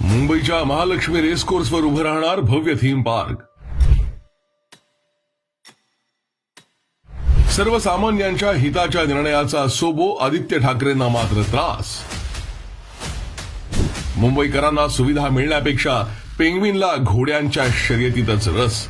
मुंबईच्या महालक्ष्मी रेस कोर्सवर उभं राहणार भव्य थीम पार्क सर्वसामान्यांच्या हिताच्या निर्णयाचा सोबो आदित्य ठाकरेंना मात्र त्रास. मुंबईकरांना सुविधा मिळण्यापेक्षा पेंग्विनला घोड्यांच्या शर्यतीतच रस.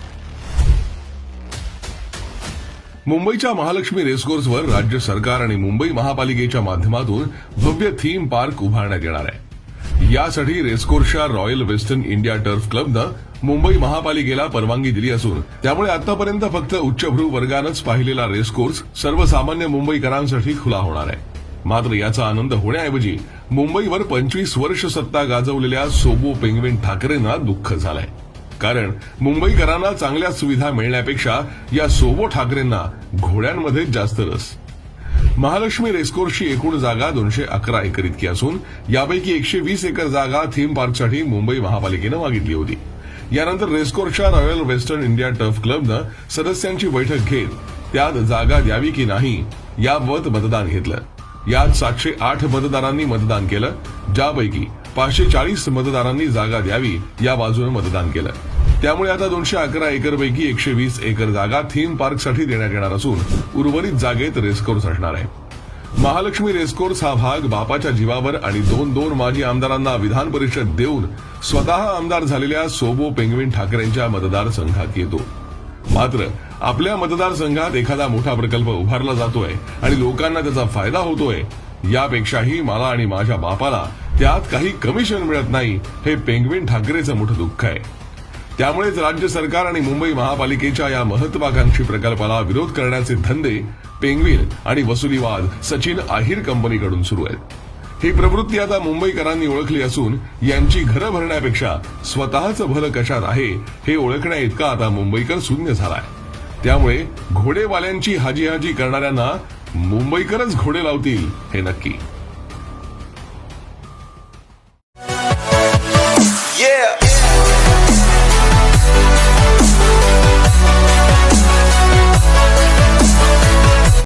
मुंबईच्या महालक्ष्मी रेसकोर्सवर राज्य सरकार आणि मुंबई महापालिकेच्या माध्यमातून भव्य थीम पार्क उभारण्यात येणार आहे. यासाठी रेसकोर्सच्या रॉयल वेस्टर्न इंडिया टर्फ क्लबनं मुंबई महापालिकेला परवानगी दिली असून त्यामुळे आतापर्यंत फक्त उच्चभ्रू वर्गानंच पाहिलेला रेसकोर्स सर्वसामान्य मुंबईकरांसाठी खुला होणार आहे. मात्र याचा आनंद होण्याऐवजी मुंबईवर पंचवीस वर्ष सत्ता गाजवलेल्या सोबो पेंगविन ठाकरेंना दुःख झालंय. कारण मुंबईकरांना चांगल्या सुविधा मिळण्यापेक्षा या सोबो ठाकरेंना घोड्यांमध्ये जास्त रस. महालक्ष्मी रेसकोर्सची एकूण जागा दोनशे अकरा एकर इतकी असून यापैकी एकशे वीस एकर जागा थीम पार्कसाठी मुंबई महापालिकेनं मागितली होती. यानंतर रेसकोर्सच्या रॉयल वेस्टर्न इंडिया टर्फ क्लबनं सदस्यांची बैठक घेत त्यात जागा द्यावी की नाही याबाबत मतदान घेतलं. यात सातशे आठ मतदारांनी मतदान केलं ज्यापैकी पाचशे चाळीस मतदारांनी जागा द्यावी या बाजूनं मतदान केलं. त्यामुळे आता दोनशे अकरा एकरपैकी एकशे वीस एकर जागा थीम पार्कसाठी देण्यात येणार असून उर्वरित जागेत रेसकोर्स असणार आहे. महालक्ष्मी रेसकोर्स हा भाग बापाच्या जीवावर आणि दोन दोन माजी आमदारांना विधान परिषद देऊन स्वतः आमदार झालेल्या सोबो पेंगविन ठाकरेंच्या मतदारसंघात येतो. मात्र आपल्या मतदारसंघात एखादा मोठा प्रकल्प उभारला जातोय आणि लोकांना त्याचा फायदा होतोय यापेक्षाही मला आणि माझ्या बापाला त्यात काही कमिशन मिळत नाही हे पेंगविन ठाकरेचं मोठं दुःख आहे. त्यामुळेच राज्य सरकार आणि मुंबई महापालिकेच्या या महत्वाकांक्षी प्रकल्पाला विरोध करण्याचे धंदे पेंगविन आणि वसुलीवाद सचिन आहिर कंपनीकडून सुरू आहेत. ही प्रवृत्ती आता मुंबईकरांनी ओळखली असून यांची घरं भरण्यापेक्षा स्वतःचं भलं कशात आहे हे ओळखण्या इतका आता मुंबईकर शून्य झालाय. त्यामुळे घोडेवाल्यांची हाजी हाजी करणाऱ्यांना मुंबईकरच घोडे लावतील हे नक्की.